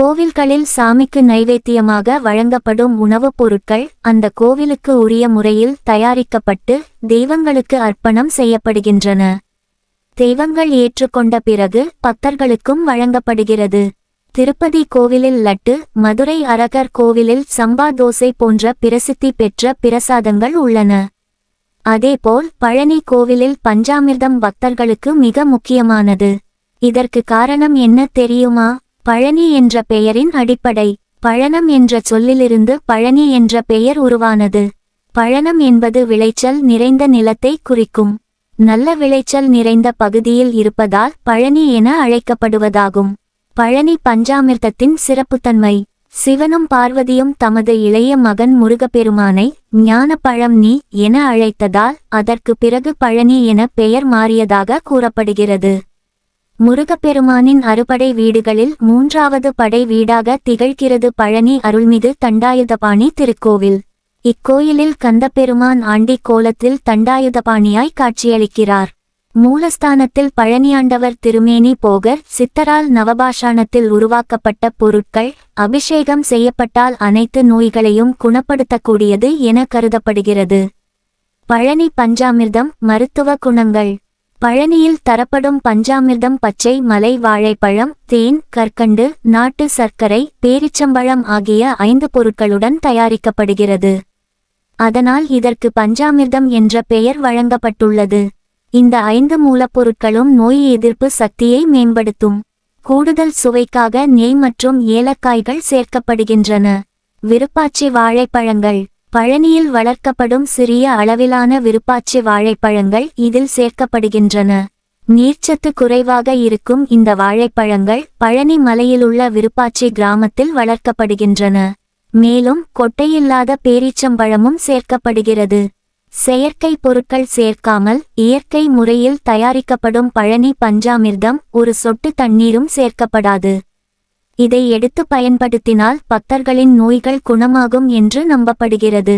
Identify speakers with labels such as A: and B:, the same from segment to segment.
A: கோவில்களில் சாமிக்கு நைவேத்தியமாக வழங்கப்படும் உணவுப் பொருட்கள் அந்த கோவிலுக்கு உரிய முறையில் தயாரிக்கப்பட்டு தெய்வங்களுக்கு அர்ப்பணம் செய்யப்படுகின்றன. தெய்வங்கள் ஏற்றுக்கொண்ட பிறகு பக்தர்களுக்கும் வழங்கப்படுகிறது. திருப்பதி கோவிலில் லட்டு மதுரை அரகர் கோவிலில் சம்பா தோசை போன்ற பிரசித்தி பெற்ற பிரசாதங்கள் உள்ளன. அதேபோல் பழனி கோவிலில் பஞ்சாமிர்தம் பக்தர்களுக்கு மிக முக்கியமானது. இதற்கு காரணம் என்ன தெரியுமா? பழனி என்ற பெயரின் அடிப்படை பழனம் என்ற சொல்லிலிருந்து பழனி என்ற பெயர் உருவானது. பழனம் என்பது விளைச்சல் நிறைந்த நிலத்தை குறிக்கும். நல்ல விளைச்சல் நிறைந்த பகுதியில் இருப்பதால் பழனி என அழைக்கப்படுவதாகும். பழனி பஞ்சாமிர்தத்தின் சிறப்புத்தன்மை. சிவனும் பார்வதியும் தமது இளைய மகன் முருகப்பெருமானை ஞானப்பழம் நீ என அழைத்ததால் அதற்கு பிறகு பழனி என பெயர் மாறியதாக கூறப்படுகிறது. முருகப்பெருமானின் அறுபடை வீடுகளில் மூன்றாவது படை வீடாக திகழ்கிறது பழனி அருள்மிகு தண்டாயுதபாணி திருக்கோவில். இக்கோயிலில் கந்தப்பெருமான் ஆண்டி கோலத்தில் தண்டாயுதபாணியாய் காட்சியளிக்கிறார். மூலஸ்தானத்தில் பழனியாண்டவர் திருமேனி போகர் சித்தரால் நவபாஷாணத்தில் உருவாக்கப்பட்ட பொருட்கள் அபிஷேகம் செய்யப்பட்டால் அனைத்து நோய்களையும் குணப்படுத்தக்கூடியது என கருதப்படுகிறது. பழனி பஞ்சாமிர்தம் மருத்துவ குணங்கள். பழனியில் தரப்படும் பஞ்சாமிர்தம் பச்சை மலை வாழைப்பழம் தேன் கற்கண்டு நாட்டு சர்க்கரை பேரிச்சம்பழம் ஆகிய ஐந்து பொருட்களுடன் தயாரிக்கப்படுகிறது. அதனால் இதற்கு பஞ்சாமிர்தம் என்ற பெயர் வழங்கப்பட்டுள்ளது. இந்த ஐந்து மூலப்பொருட்களும் நோய் எதிர்ப்பு சக்தியை மேம்படுத்தும். கூடுதல் சுவைக்காக நெய் மற்றும் ஏலக்காய்கள் சேர்க்கப்படுகின்றன. விருப்பாச்சி வாழைப்பழங்கள். பழனியில் வளர்க்கப்படும் சிறிய அளவிலான விருப்பாச்சி வாழைப்பழங்கள் இதில் சேர்க்கப்படுகின்றன. நீர்ச்சத்து குறைவாக இருக்கும் இந்த வாழைப்பழங்கள் பழனி மலையிலுள்ள விருப்பாச்சி கிராமத்தில் வளர்க்கப்படுகின்றன. மேலும் கொட்டையில்லாத பேரீச்சம்பழமும் சேர்க்கப்படுகிறது. செயற்கை பொருட்கள் சேர்க்காமல் இயற்கை முறையில் தயாரிக்கப்படும் பழனி பஞ்சாமிர்தம் ஒரு சொட்டு தண்ணீரும் சேர்க்கப்படாது. இதை எடுத்து பயன்படுத்தினால் பக்தர்களின் நோய்கள் குணமாகும் என்று நம்பப்படுகிறது.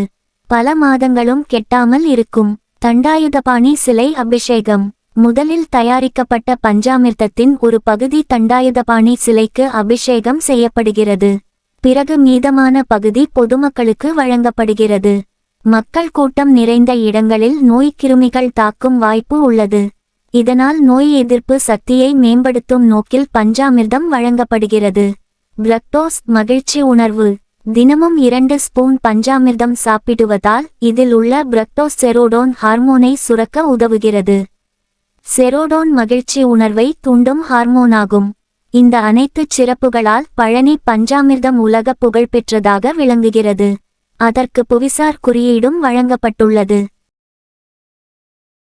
A: பல மாதங்களும் கெட்டாமல் இருக்கும். தண்டாயுதபாணி சிலை அபிஷேகம். முதலில் தயாரிக்கப்பட்ட பஞ்சாமிர்தத்தின் ஒரு பகுதி தண்டாயுதபாணி சிலைக்கு அபிஷேகம் செய்யப்படுகிறது. பிறகு மீதமான பகுதி பொதுமக்களுக்கு வழங்கப்படுகிறது. மக்கள் கூட்டம் நிறைந்த இடங்களில் நோய் கிருமிகள் தாக்கும் வாய்ப்பு உள்ளது. இதனால் நோய் எதிர்ப்பு சக்தியை மேம்படுத்தும் நோக்கில் பஞ்சாமிர்தம் வழங்கப்படுகிறது. பிரக்டோஸ் மகிழ்ச்சி உணர்வு. தினமும் இரண்டு ஸ்பூன் பஞ்சாமிர்தம் சாப்பிடுவதால் இதில் உள்ள பிரக்டோஸ் செரோடோன் ஹார்மோனை சுரக்க உதவுகிறது. செரோடோன் மகிழ்ச்சி உணர்வை தூண்டும் ஹார்மோனாகும். இந்த அனைத்து சிறப்புகளால் பழனி பஞ்சாமிர்தம் உலக புகழ்பெற்றதாக விளங்குகிறது. அதற்கு புவிசார் குறியீடும் வழங்கப்பட்டுள்ளது.